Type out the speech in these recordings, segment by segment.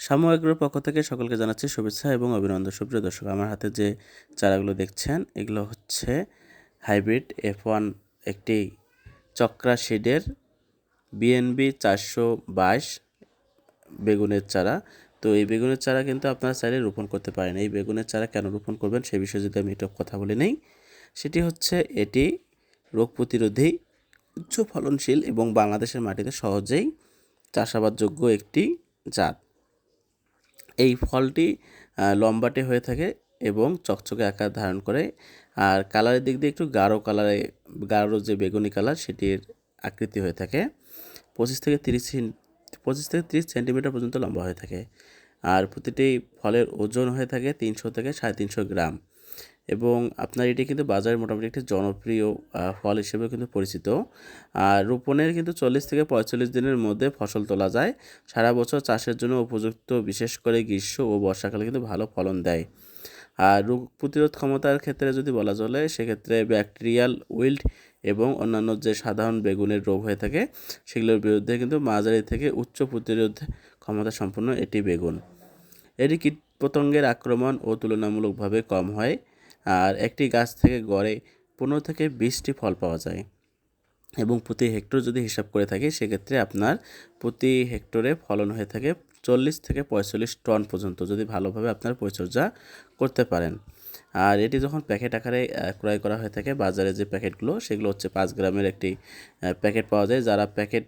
সামগ্রীর পক্ষ থেকে সকলকে জানাচ্ছি শুভেচ্ছা এবং অভিনন্দন। সুপ্রিয় দর্শক, আমার হাতে যে চারাগুলো দেখছেন, এগুলো হচ্ছে হাইব্রিড এফ ওয়ান একটি চক্রা শেডের বিএনবি চারশো বাইশ বেগুনের চারা। তো এই বেগুনের চারা কিন্তু আপনারা চাইলে রোপণ করতে পারেন। এই বেগুনের চারা কেন রোপণ করবেন সে বিষয়ে যদি আমি একটু কথা বলে নেই, সেটি হচ্ছে এটি রোগ প্রতিরোধী, উচ্চ ফলনশীল এবং বাংলাদেশের মাটিতে সহজেই চাষাবাদযোগ্য একটি জাত। এই ফলটি লম্বাটে হয়ে থাকে এবং চকচকে আকার ধারণ করে। আর কালারের দিক দিয়ে একটু গাঢ় কালারে, গাঢ় যে বেগুনি কালার সেটির আকৃতি হয়ে থাকে। পঁচিশ থেকে তিরিশ পঁচিশ থেকে তিরিশ সেন্টিমিটার পর্যন্ত লম্বা হয়ে থাকে। আর প্রতিটি ফলের ওজন হয়ে থাকে তিনশো থেকে সাড়ে তিনশো গ্রাম। এবং আপনার এটি কিন্তু বাজারে মোটামুটি একটি জনপ্রিয় ফল হিসেবে কিন্তু পরিচিত। আর রোপণের কিন্তু চল্লিশ থেকে পঁয়তাল্লিশ দিনের মধ্যে ফসল তোলা যায়। সারা বছর চাষের জন্য উপযুক্ত, বিশেষ করে গ্রীষ্ম ও বর্ষাকালে কিন্তু ভালো ফলন দেয়। আর রোগ প্রতিরোধ ক্ষমতার ক্ষেত্রে যদি বলা চলে, সেক্ষেত্রে ব্যাকটেরিয়াল, উইল্ড এবং অন্যান্য যে সাধারণ বেগুনের রোগ হয়ে থাকে, সেগুলোর বিরুদ্ধে কিন্তু মাঝারি থেকে উচ্চ প্রতিরোধ ক্ষমতা সম্পন্ন এটি বেগুন। এটি কীটপতঙ্গের আক্রমণ ও তুলনামূলকভাবে কম হয়। আর একটি গাছ থেকে গড়ে পনেরো থেকে বিশটি ফল পাওয়া যায়। এবং প্রতি হেক্টর যদি হিসাব করে থাকি, সেক্ষেত্রে আপনার প্রতি হেক্টরে ফলন হয়ে থাকে চল্লিশ থেকে পঁয়তাল্লিশ টন পর্যন্ত, যদি ভালোভাবে আপনার পরিচর্যা করতে পারেন। আর এটি যখন প্যাকেট আকারে ক্রয় করা হয়ে থাকে, বাজারে যে প্যাকেটগুলো, সেগুলো হচ্ছে পাঁচ গ্রামের একটি প্যাকেট পাওয়া যায়, যারা প্যাকেট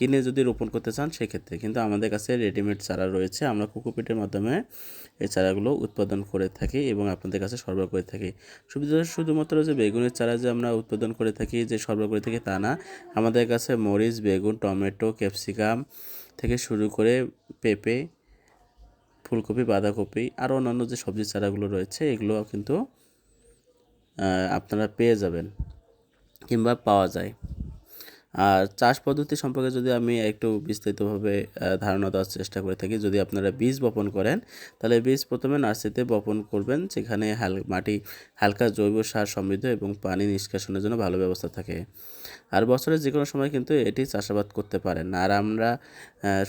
কিনে যদি রোপণ করতে চান, সেক্ষেত্রে কিন্তু আমাদের কাছে রেডিমেড চারা রয়েছে। আমরা কোকোপিটের মাধ্যমে এই চারাগুলো উৎপাদন করে থাকি এবং আপনাদের কাছে সরবরাহ করে থাকি। সুবিধা শুধুমাত্র যে বেগুনের চারা যে আমরা উৎপাদন করে থাকি, যে সরবরাহ করে থাকি তা না। আমাদের কাছে মরিচ, বেগুন, টমেটো, ক্যাপসিকাম থেকে শুরু করে পেঁপে, ফুলকপি, বাঁধাকপি আরও অন্যান্য যে সবজি চারাগুলো রয়েছে এগুলো কিন্তু আপনারা পেয়ে যাবেন কিংবা পাওয়া যায়। আর চাষ পদ্ধতি সম্পর্কে যদি আমি একটু বিস্তারিতভাবে ধারণা দেওয়ার চেষ্টা করে থাকি, যদি আপনারা বীজ বপন করেন, তাহলে বীজ প্রথমে নার্সারিতে বপন করবেন, যেখানে হাল, মাটি হালকা জৈব সার সমৃদ্ধ এবং পানি নিষ্কাশনের জন্য ভালো ব্যবস্থা থাকে। আর বছরের যে কোনো সময় কিন্তু এটি চাষাবাদ করতে পারেন। আর আমরা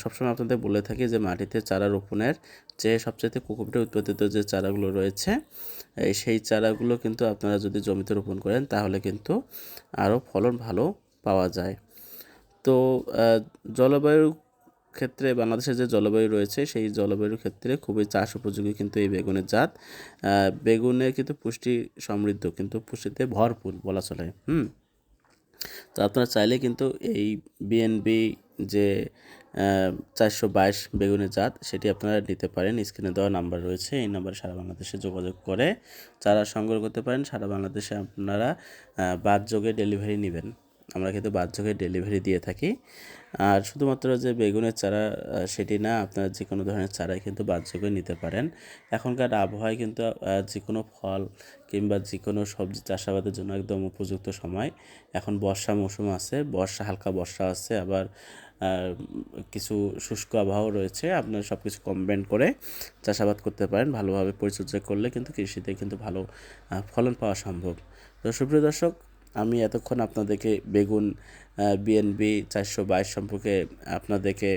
সবসময় আপনাদের বলে থাকি যে মাটিতে চারা রোপণের যে সবচেয়ে কোকোপিটে উৎপাদিত যে চারাগুলো রয়েছে সেই চারাগুলো কিন্তু আপনারা যদি জমিতে রোপণ করেন, তাহলে কিন্তু আরও ফলন ভালো পাওয়া যায়। তো জলবায়ু ক্ষেত্রে, বাংলাদেশের যে জলবায়ু রয়েছে, সেই জলবায়ুর ক্ষেত্রে খুবই চাষ উপযোগী কিন্তু এই বেগুনের জাত। বেগুনে কিন্তু পুষ্টি সমৃদ্ধ, কিন্তু পুষ্টিতে ভরপুর বলা চলে, হুম? তো আপনারা চাইলে কিন্তু এই বিএনবি যে চারশো বাইশ বেগুনের জাত, সেটি আপনারা নিতে পারেন। স্ক্রিনে দেওয়া নাম্বার রয়েছে, এই নাম্বারে সারা বাংলাদেশে যোগাযোগ করে, চারা সংগ্রহ করতে পারেন। সারা বাংলাদেশে আপনারা বাদ যোগে ডেলিভারি নেবেন। আমরা কিন্তু বাহ্যকে ডেলিভারি দিয়ে থাকি। আর শুধুমাত্র যে বেগুনের চারা সেটি না, আপনারা যে কোনো ধরনের চারাই কিন্তু বাহ্যকে নিতে পারেন। এখনকার আবহাওয়ায় কিন্তু যে কোনো ফল কিংবা যে কোনো সবজি চাষাবাদের জন্য একদম উপযুক্ত সময়। এখন বর্ষা মৌসুম আছে, বর্ষা, হালকা বর্ষা আছে, আবার কিছু শুষ্ক আবহাওয়া রয়েছে। আপনারা সব কিছু কম্বাইন করে চাষাবাদ করতে পারেন, ভালোভাবে পরিচর্যা করলে কিন্তু কৃষিতে কিন্তু ভালো ফলন পাওয়া সম্ভব। তো সুপ্রিয় দর্শক আমি এতক্ষণ আপনাদেরকে বেগুন বিএনবি চারশো বাইশ সম্পর্কে আপনাদেরকে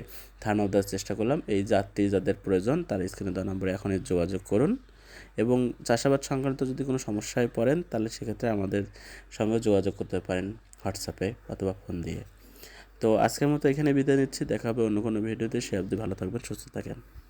ধারণা দেওয়ার চেষ্টা করলাম। এই যাত্রী যাদের প্রয়োজন, তার স্ক্রিনে দেওয়া নম্বরে এখনই যোগাযোগ করুন। এবং চাষাবাদ সংক্রান্ত যদি কোনো সমস্যায় পড়েন, তাহলে সেক্ষেত্রে আমাদের সঙ্গে যোগাযোগ করতে পারেন হোয়াটসঅ্যাপে অথবা ফোন দিয়ে। তো আজকের মতো এখানে বিদায় নিচ্ছি। দেখা হবে অন্য কোনো ভিডিওতে। সে অবধি ভালো থাকবেন, সুস্থ থাকেন।